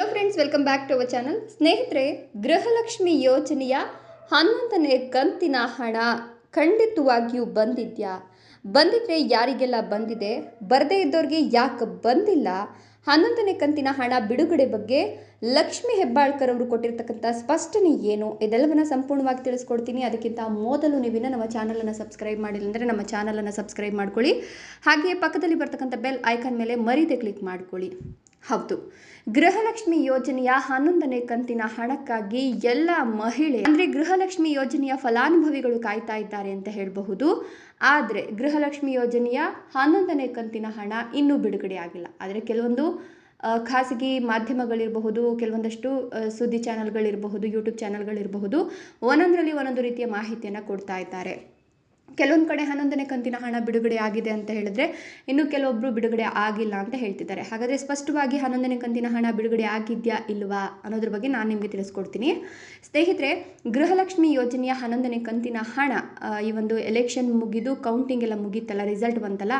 Hello friends welcome back to our channel ಸ್ನೇಹಿತರೆ, ಗೃಹಲಕ್ಷ್ಮಿ ಯೋಜನೆಯ ಹನ್ನೊಂದನೇ ಕಂತಿನ ಹಣ ಖಂಡಿತವಾಗಿಯೂ ಬಂದಿದ್ಯಾ? ಬಂದಿದ್ರೆ ಯಾರಿಗೆಲ್ಲ ಬಂದಿದೆ? ಬರದೇ ಇದ್ದವ್ರಿಗೆ ಯಾಕೆ ಬಂದಿಲ್ಲ? ಹನ್ನೊಂದನೇ ಕಂತಿನ ಹಣ ಬಿಡುಗಡೆ ಬಗ್ಗೆ ಲಕ್ಷ್ಮಿ ಹೆಬ್ಬಾಳ್ಕರ್ ಅವರು ಕೊಟ್ಟಿರ್ತಕ್ಕಂಥ ಸ್ಪಷ್ಟನೆ ಏನು? ಇದೆಲ್ಲವನ್ನ ಸಂಪೂರ್ಣವಾಗಿ ತಿಳಿಸ್ಕೊಡ್ತೀನಿ. ಅದಕ್ಕಿಂತ ಮೊದಲು ನೀವಿನ ನಮ್ಮ ಚಾನಲನ್ನು ಸಬ್ಸ್ಕ್ರೈಬ್ ಮಾಡಿಲ್ಲ ಅಂದರೆ ನಮ್ಮ ಚಾನಲನ್ನು ಸಬ್ಸ್ಕ್ರೈಬ್ ಮಾಡ್ಕೊಳ್ಳಿ. ಹಾಗೆಯೇ ಪಕ್ಕದಲ್ಲಿ ಬರ್ತಕ್ಕಂಥ ಬೆಲ್ ಐಕಾನ್ ಮೇಲೆ ಮರೀದೆ ಕ್ಲಿಕ್ ಮಾಡ್ಕೊಳ್ಳಿ. ಹೌದು. ಗೃಹಲಕ್ಷ್ಮಿ ಯೋಜನೆಯ ಹನ್ನೊಂದನೇ ಕಂತಿನ ಹಣಕ್ಕಾಗಿ ಎಲ್ಲ ಮಹಿಳೆ, ಅಂದರೆ ಗೃಹಲಕ್ಷ್ಮಿ ಯೋಜನೆಯ ಫಲಾನುಭವಿಗಳು ಕಾಯ್ತಾ ಇದ್ದಾರೆ ಅಂತ ಹೇಳಬಹುದು. ಆದರೆ ಗೃಹಲಕ್ಷ್ಮಿ ಯೋಜನೆಯ ಹನ್ನೊಂದನೇ ಕಂತಿನ ಹಣ ಇನ್ನೂ ಬಿಡುಗಡೆ ಆಗಿಲ್ಲ. ಆದರೆ ಕೆಲವೊಂದು ಖಾಸಗಿ ಮಾಧ್ಯಮಗಳಿರಬಹುದು, ಕೆಲವೊಂದಷ್ಟು ಸುದ್ದಿ ಚಾನಲ್ಗಳಿರಬಹುದು ಯೂಟ್ಯೂಬ್ ಚಾನಲ್ಗಳಿರಬಹುದು, ಒಂದೊಂದರಲ್ಲಿ ಒಂದೊಂದು ರೀತಿಯ ಮಾಹಿತಿಯನ್ನು ಕೊಡ್ತಾ ಇದ್ದಾರೆ. ಕೆಲವೊಂದು ಕಡೆ ಹನ್ನೊಂದನೇ ಕಂತಿನ ಹಣ ಬಿಡುಗಡೆ ಆಗಿದೆ ಅಂತ ಹೇಳಿದ್ರೆ ಇನ್ನು ಕೆಲವೊಬ್ಬರು ಬಿಡುಗಡೆ ಆಗಿಲ್ಲ ಅಂತ ಹೇಳ್ತಿದ್ದಾರೆ. ಹಾಗಾದರೆ ಸ್ಪಷ್ಟವಾಗಿ ಹನ್ನೊಂದನೇ ಕಂತಿನ ಹಣ ಬಿಡುಗಡೆ ಆಗಿದೆಯಾ ಇಲ್ವಾ ಅನ್ನೋದ್ರ ಬಗ್ಗೆ ನಾನು ನಿಮಗೆ ತಿಳಿಸ್ಕೊಡ್ತೀನಿ. ಸ್ನೇಹಿತರೆ, ಗೃಹಲಕ್ಷ್ಮಿ ಯೋಜನೆಯ ಹನ್ನೊಂದನೇ ಕಂತಿನ ಹಣ ಈ ಒಂದು ಎಲೆಕ್ಷನ್ ಮುಗಿದು ಕೌಂಟಿಂಗ್ ಎಲ್ಲ ಮುಗೀತಲ್ಲ ರಿಸಲ್ಟ್ ಬಂತಲ್ಲ,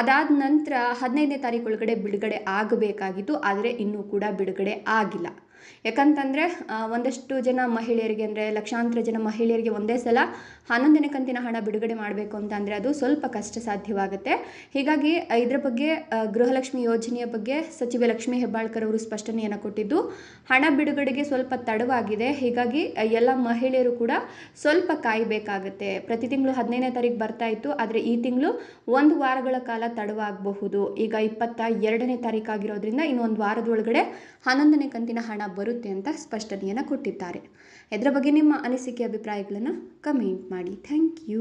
ಅದಾದ ನಂತರ ಹದಿನೈದನೇ ತಾರೀಕು ಒಳಗಡೆ ಬಿಡುಗಡೆ ಆಗಬೇಕಾಗಿತ್ತು, ಆದರೆ ಇನ್ನೂ ಕೂಡ ಬಿಡುಗಡೆ ಆಗಿಲ್ಲ. ಯಾಕಂತಂದರೆ ಒಂದಷ್ಟು ಜನ ಮಹಿಳೆಯರಿಗೆ ಅಂದರೆ ಲಕ್ಷಾಂತರ ಜನ ಮಹಿಳೆಯರಿಗೆ ಒಂದೇ ಸಲ ಹನ್ನೊಂದನೇ ಕಂತಿನ ಹಣ ಬಿಡುಗಡೆ ಮಾಡಬೇಕು ಅಂತ ಅಂದರೆ ಅದು ಸ್ವಲ್ಪ ಕಷ್ಟ ಸಾಧ್ಯವಾಗುತ್ತೆ. ಹೀಗಾಗಿ ಇದರ ಬಗ್ಗೆ ಗೃಹಲಕ್ಷ್ಮಿ ಯೋಜನೆಯ ಬಗ್ಗೆ ಸಚಿವೆ ಲಕ್ಷ್ಮೀ ಹೆಬ್ಬಾಳ್ಕರ್ ಅವರು ಸ್ಪಷ್ಟನೆಯನ್ನು ಕೊಟ್ಟಿದ್ದು, ಹಣ ಬಿಡುಗಡೆಗೆ ಸ್ವಲ್ಪ ತಡವಾಗಿದೆ. ಹೀಗಾಗಿ ಎಲ್ಲ ಮಹಿಳೆಯರು ಕೂಡ ಸ್ವಲ್ಪ ಕಾಯಬೇಕಾಗುತ್ತೆ. ಪ್ರತಿ ತಿಂಗಳು ಹದಿನೈದನೇ ತಾರೀಕು ಬರ್ತಾ ಇತ್ತು, ಆದರೆ ಈ ತಿಂಗಳು ಒಂದು ವಾರಗಳ ಕಾಲ ತಡವಾಗಬಹುದು. ಈಗ ಇಪ್ಪತ್ತ ಎರಡನೇ ತಾರೀಕಾಗಿರೋದ್ರಿಂದ ಇನ್ನೊಂದು ವಾರದೊಳಗಡೆ ಹನ್ನೊಂದನೇ ಕಂತಿನ ಹಣ ಬರುತ್ತೆ ಅಂತ ಸ್ಪಷ್ಟನೆಯನ್ನು ಕೊಟ್ಟಿದ್ದಾರೆ. ಇದರ ಬಗ್ಗೆ ನಿಮ್ಮ ಅನಿಸಿಕೆ ಅಭಿಪ್ರಾಯಗಳನ್ನು ಕಮೆಂಟ್ ಮಾಡಿ. Thank you